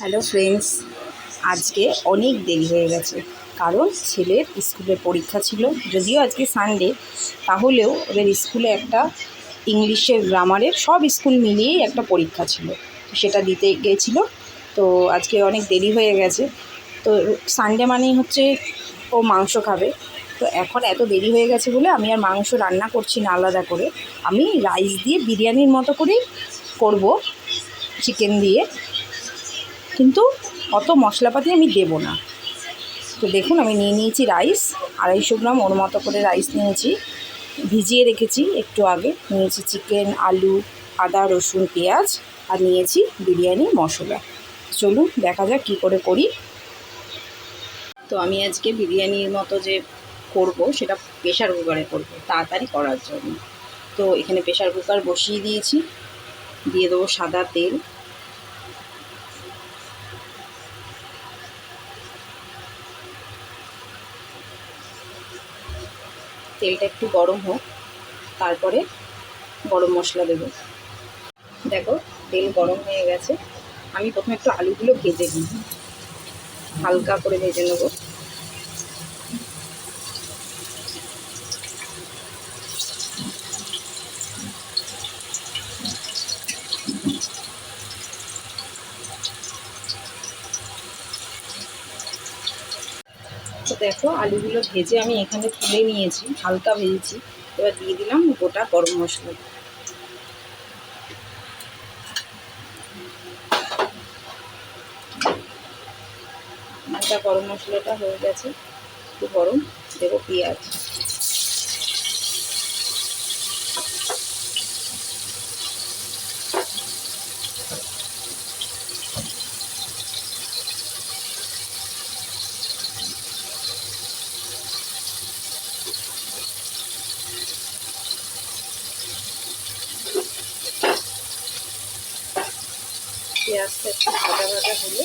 Hello friends আজকে অনেক দেরি হয়ে গেছে। কারণ ছেলের স্কুলে পরীক্ষা ছিল। যদিও আজকে সানডে তাহলেও ওদের স্কুলে একটা ইংলিশের গ্রামারের সব স্কুল মিলিয়েই একটা পরীক্ষা ছিল। সেটা দিতে গিয়েছিল তো আজকে অনেক দেরি হয়ে গেছে। তো সানডে মানেই হচ্ছে ও মাংস খাবে। তো এখন এত দেরি হয়ে গেছে বলে আমি আর মাংস রান্না করছি না আলাদা করে। আমি রাইস দিয়ে বিরিয়ানির মতো করেই করব। চিকেন দিয়ে। কিন্তু অত মশলাপাতি আমি দেবো না। তো দেখুন, আমি নিয়ে নিয়েছি রাইস আড়াইশো গ্রাম ওর মতো করে রাইস নিয়েছি। ভিজিয়ে রেখেছি একটু আগে। নিয়েছি চিকেন আলু, আদা, রসুন, পেঁয়াজ আর নিয়েছি বিরিয়ানি, মশলা। চলুন, দেখা যাক কী করে করি। তো আমি আজকে বিরিয়ানির মতো যে করব, সেটা প্রেশার কুকারে করব, তাড়াতাড়ি করার জন্য। তো এখানে প্রেশার কুকার বসিয়ে দিয়েছি। দিয়ে দেবো সাদা তেল। তেলটা একটু গরম হোক, তারপরে গরম মশলা দেবো। দেখো, তেল গরম হয়ে গেছে। আমি প্রথমে একটু আলুগুলো ভেজে নিই। হালকা করে ভেজে নেব। তো দেখো, আলুগুলো ভেজে আমি এখানে তুলে নিয়েছি, হালকা ভেজেছি। এবার দিয়ে দিলাম গোটা গরম মশলা। গরম মশলাটা হয়ে গেছে, একটু গরম, দেবো পেঁয়াজ পেঁয়াজটা একটু ভাজা হলে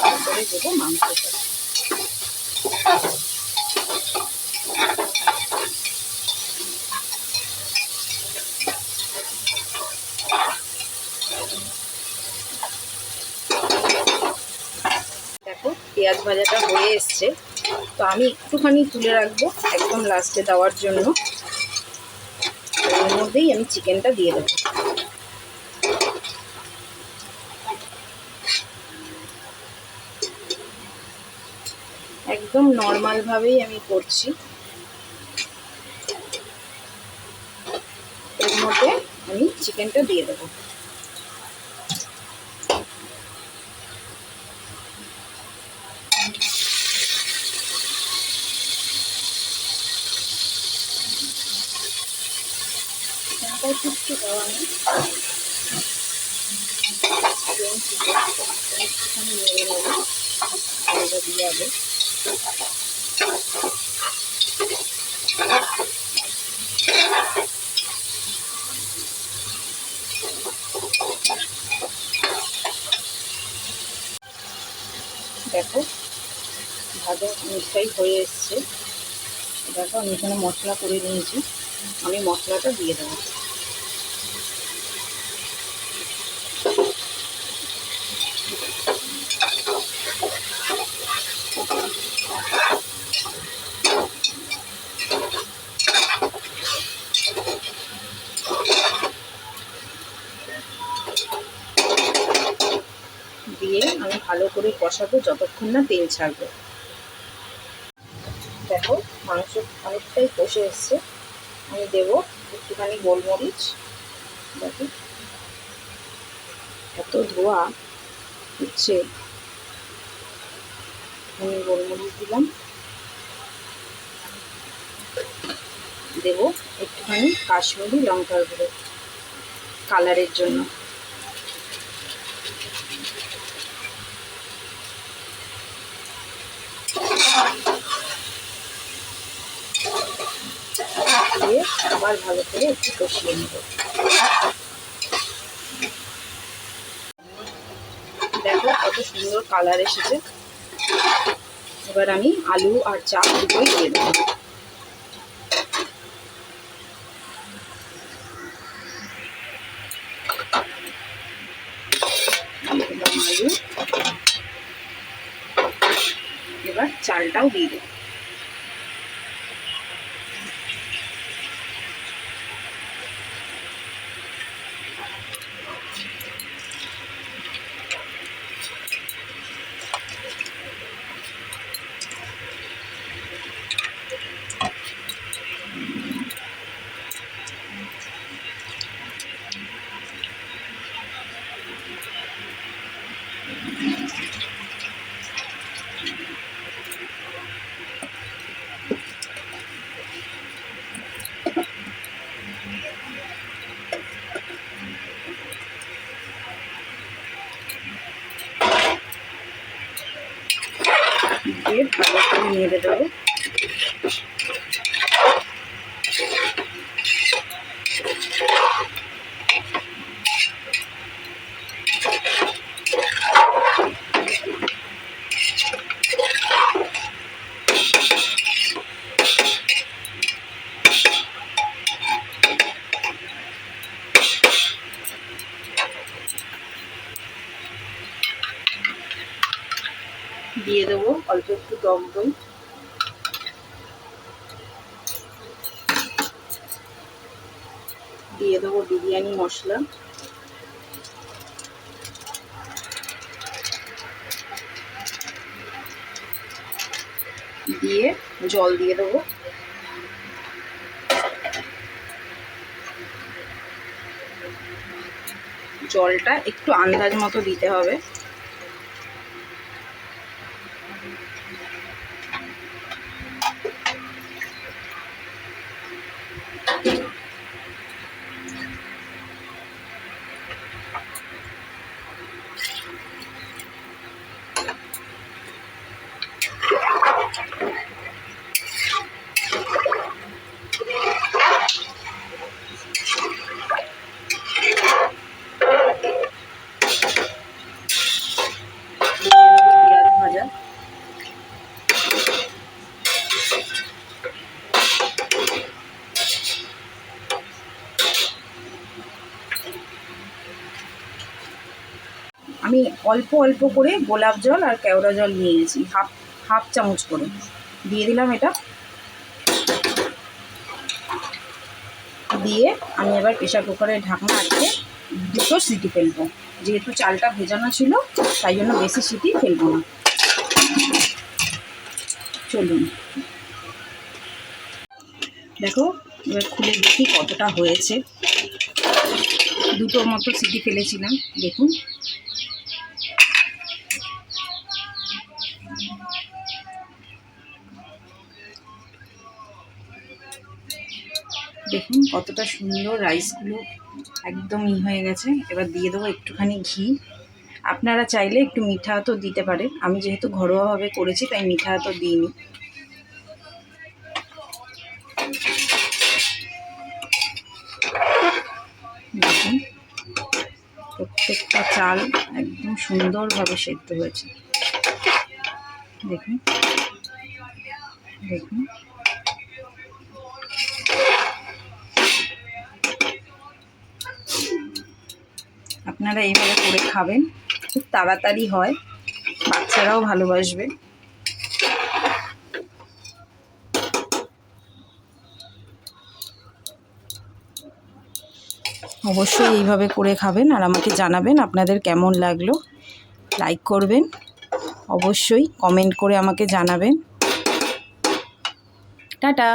তারপরে মাংসটা দেখো, পেঁয়াজ ভাজাটা হয়ে এসছে। তো আমি একটুখানি তুলে রাখব একদম লাস্টে দেওয়ার জন্য। এর মধ্যেই আমি চিকেনটা দিয়ে দেবো। একদম নর্মালভাবেই আমি করছি। এর মধ্যে আমি চিকেনটা দিয়ে দেবো। একটু দেওয়া নেই। দিয়ে দেখো, ভাজা অনেকটাই হয়ে এসছে। দেখো, আমি এখানে মশলা করে নিয়েছি। আমি মশলাটা দিয়ে দেবো। দিয়ে আমি ভালো করে কষাবো যতক্ষণ না তেল ছাড়বো। দেখো মাংস অনেকটাই কষে এসছে। আমি দেবো একটুখানি গোলমরিচ। দেখো এত ধোয়া হচ্ছে। আমি গোলমরিচ দিলাম। দেবো একটুখানি কাশ্মীরি লঙ্কার গুঁড়ো কালারের জন্য। আবার ভালো করে একটু কষিয়ে নেব। দেখো কত সুন্দর কালার এসেছে। এবার আমি আলু আর চা দুটোই দিয়ে দেবো। এবার চালটাও দিয়ে দেবো। দিয়ে ভালো করে নেড়ে দেবো। দিয়ে দেবো, অল্প একটু টক দই। দিয়ে দেবো বিরিয়ানি মশলা। দিয়ে জল দিয়ে দেবো। জলটা একটু আন্দাজ মতো দিতে হবে পেঁয়াজ ভাজা আমি অল্প অল্প করে গোলাপ জল আর কেওড়া জল নিয়েছি, হাফ হাফ চামচ করে। দিয়ে দিলাম এটা। দিয়ে আমি এবার প্রেশার কুকারে ঢাকনা আটকে দুটো সিটি ফেলব। যেহেতু চালটা ভেজানো ছিল, তাই জন্য বেশি সিটি ফেলব না। চলুন। দেখো, এবার খুলে দেখি কতটা হয়েছে। দুটো মতো সিটি ফেলেছিলাম, দেখুন। দেখুন কতটা সুন্দর রাইসগুলো একদম ই হয়ে গেছে। এবার দিয়ে দেবো একটুখানি ঘি। আপনারা চাইলে একটু মিঠা তো দিতে পারেন। আমি যেহেতু ঘরোয়াভাবে করেছি, তাই মিঠা তো দিইনি। দেখুন, প্রত্যেকটা চাল একদম সুন্দরভাবে সেদ্ধ হয়েছে। দেখুন দেখুন। আপনারা এইভাবে করে খাবেন। খুব তাড়াতাড়ি হয়। বাচ্চারাও ভালোবাসবে। অবশ্যই এইভাবে করে খাবেন আর আমাকে জানাবেন আপনাদের কেমন লাগল। লাইক করবেন। অবশ্যই কমেন্ট করে আমাকে জানাবেন। টাটা।